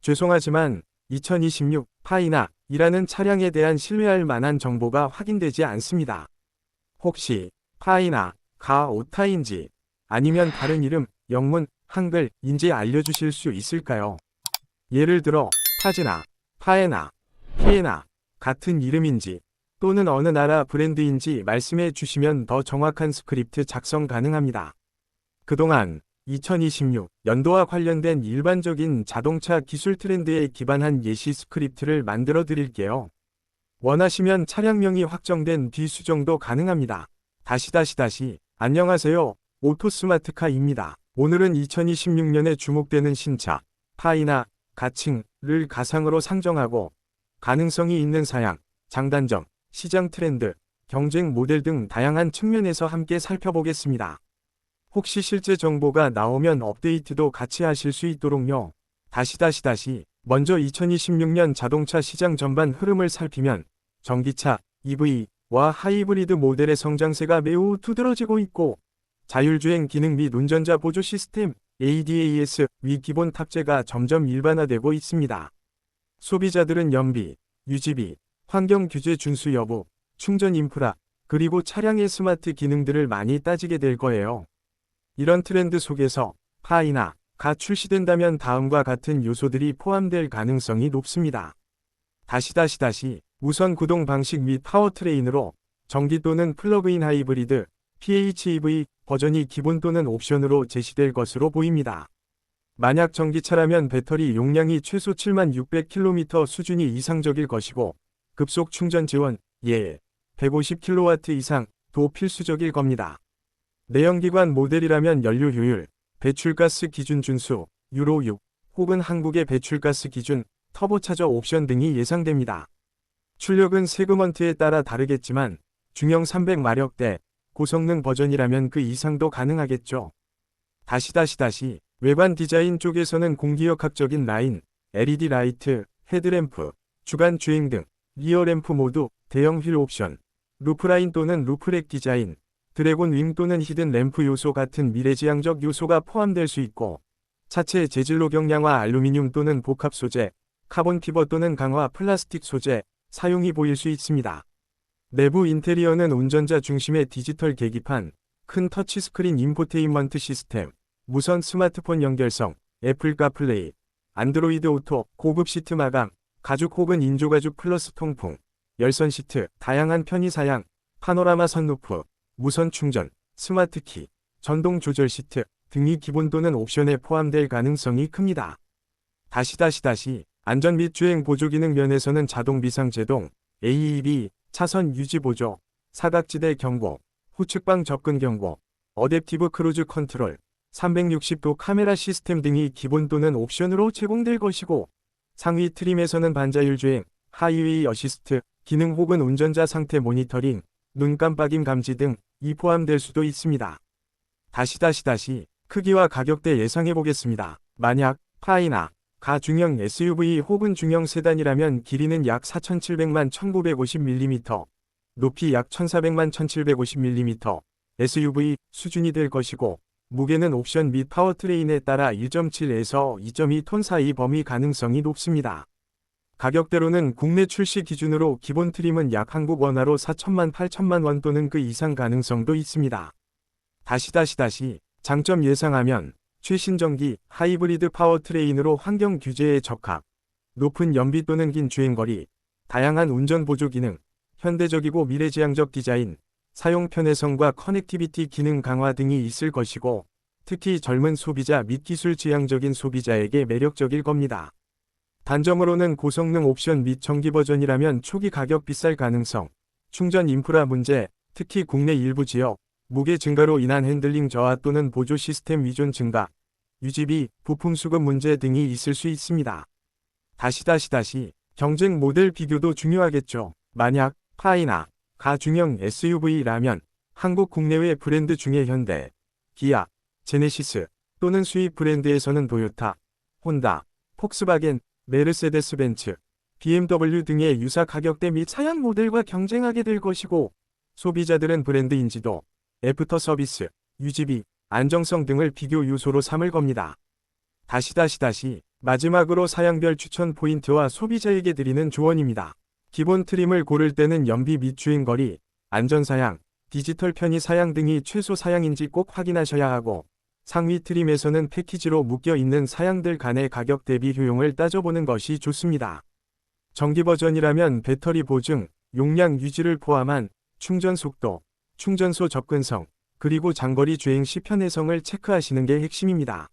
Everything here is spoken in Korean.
죄송하지만 2026 파이나 이라는 차량에 대한 신뢰할 만한 정보가 확인되지 않습니다. 혹시 파이나 가 오타인지 아니면 다른 이름, 영문, 한글인지 알려주실 수 있을까요? 예를 들어 파즈나, 파에나, 피에나 같은 이름인지 또는 어느 나라 브랜드인지 말씀해 주시면 더 정확한 스크립트 작성 가능합니다. 그동안 2026 연도와 관련된 일반적인 자동차 기술 트렌드에 기반한 예시 스크립트를 만들어 드릴게요. 원하시면 차량명이 확정된 비수정도 가능합니다. 다시 다시 다시 안녕하세요. 오토스마트카입니다. 오늘은 2026년에 주목되는 신차 파이나 가칭을 가상으로 상정하고 가능성이 있는 사양, 장단점, 시장 트렌드, 경쟁 모델 등 다양한 측면에서 함께 살펴보겠습니다. 혹시 실제 정보가 나오면 업데이트도 같이 하실 수 있도록요. 다시 다시 다시 먼저 2026년 자동차 시장 전반 흐름을 살피면 전기차, EV와 하이브리드 모델의 성장세가 매우 두드러지고 있고 자율주행 기능 및 운전자 보조 시스템 ADAS 위 기본 탑재가 점점 일반화되고 있습니다. 소비자들은 연비, 유지비, 환경 규제 준수 여부, 충전 인프라, 그리고 차량의 스마트 기능들을 많이 따지게 될 거예요. 이런 트렌드 속에서 파이나 가 출시된다면 다음과 같은 요소들이 포함될 가능성이 높습니다. 다시 다시 다시 우선 구동 방식 및 파워트레인으로 전기 또는 플러그인 하이브리드 PHEV 버전이 기본 또는 옵션으로 제시될 것으로 보입니다. 만약 전기차라면 배터리 용량이 최소 7600km 수준이 이상적일 것이고 급속 충전 지원, 예, 150kW 이상 도 필수적일 겁니다. 내연기관 모델이라면 연료 효율, 배출가스 기준 준수, 유로 6 혹은 한국의 배출가스 기준, 터보차저 옵션 등이 예상됩니다. 출력은 세그먼트에 따라 다르겠지만 중형 300마력대, 고성능 버전이라면 그 이상도 가능하겠죠. 다시 다시 다시 외관 디자인 쪽에서는 공기역학적인 라인, LED 라이트, 헤드램프, 주간 주행 등 리어램프 모두 대형 휠 옵션, 루프라인 또는 루프렉 디자인, 드래곤 윙 또는 히든 램프 요소 같은 미래지향적 요소가 포함될 수 있고 차체 재질로 경량화 알루미늄 또는 복합 소재, 카본 피버 또는 강화 플라스틱 소재 사용이 보일 수 있습니다. 내부 인테리어는 운전자 중심의 디지털 계기판, 큰 터치스크린 인포테인먼트 시스템, 무선 스마트폰 연결성, 애플 카플레이, 안드로이드 오토, 고급 시트 마감, 가죽 혹은 인조가죽 플러스 통풍, 열선 시트, 다양한 편의 사양, 파노라마 선루프, 무선 충전, 스마트 키, 전동 조절 시트 등이 기본 또는 옵션에 포함될 가능성이 큽니다. 다시 다시 다시 안전 및 주행 보조 기능 면에서는 자동 비상 제동, AEB, 차선 유지 보조, 사각지대 경고, 후측방 접근 경고, 어댑티브 크루즈 컨트롤, 360도 카메라 시스템 등이 기본 또는 옵션으로 제공될 것이고 상위 트림에서는 반자율 주행, 하이웨이 어시스트, 기능 혹은 운전자 상태 모니터링, 눈 깜빡임 감지 등이 포함될 수도 있습니다. 다시 다시 다시 크기와 가격대 예상해 보겠습니다. 만약 파이나 가 중형 SUV 혹은 중형 세단이라면 길이는 약 4700만 1950mm, 높이 약 1400만 1750mm, SUV 수준이 될 것이고 무게는 옵션 및 파워트레인에 따라 1.7에서 2.2톤 사이 범위 가능성이 높습니다. 가격대로는 국내 출시 기준으로 기본 트림은 약 한국 원화로 4천만 8천만 원 또는 그 이상 가능성도 있습니다. 다시 다시 다시 장점 예상하면 최신 전기 하이브리드 파워트레인으로 환경 규제에 적합, 높은 연비 또는 긴 주행거리, 다양한 운전 보조 기능, 현대적이고 미래지향적 디자인, 사용 편의성과 커넥티비티 기능 강화 등이 있을 것이고 특히 젊은 소비자 및 기술 지향적인 소비자에게 매력적일 겁니다. 단점으로는 고성능 옵션 및 정기 버전이라면 초기 가격 비쌀 가능성, 충전 인프라 문제, 특히 국내 일부 지역, 무게 증가로 인한 핸들링 저하 또는 보조 시스템 위존 증가, 유지비, 부품 수급 문제 등이 있을 수 있습니다. 다시 다시 다시 경쟁 모델 비교도 중요하겠죠. 만약 파이나 가 중형 SUV라면 한국 국내외 브랜드 중에 현대, 기아, 제네시스 또는 수입 브랜드에서는 도요타, 혼다, 폭스바겐, 메르세데스 벤츠, BMW 등의 유사 가격대 및 사양 모델과 경쟁하게 될 것이고 소비자들은 브랜드 인지도, 애프터 서비스, 유지비, 안정성 등을 비교 요소로 삼을 겁니다. 다시 다시 다시 마지막으로 사양별 추천 포인트와 소비자에게 드리는 조언입니다. 기본 트림을 고를 때는 연비 및 주행거리, 안전사양, 디지털 편의 사양 등이 최소 사양인지 꼭 확인하셔야 하고 상위 트림에서는 패키지로 묶여 있는 사양들 간의 가격 대비 효용을 따져보는 것이 좋습니다. 정기 버전이라면 배터리 보증, 용량 유지를 포함한 충전 속도, 충전소 접근성, 그리고 장거리 주행 시 편의성을 체크하시는 게 핵심입니다.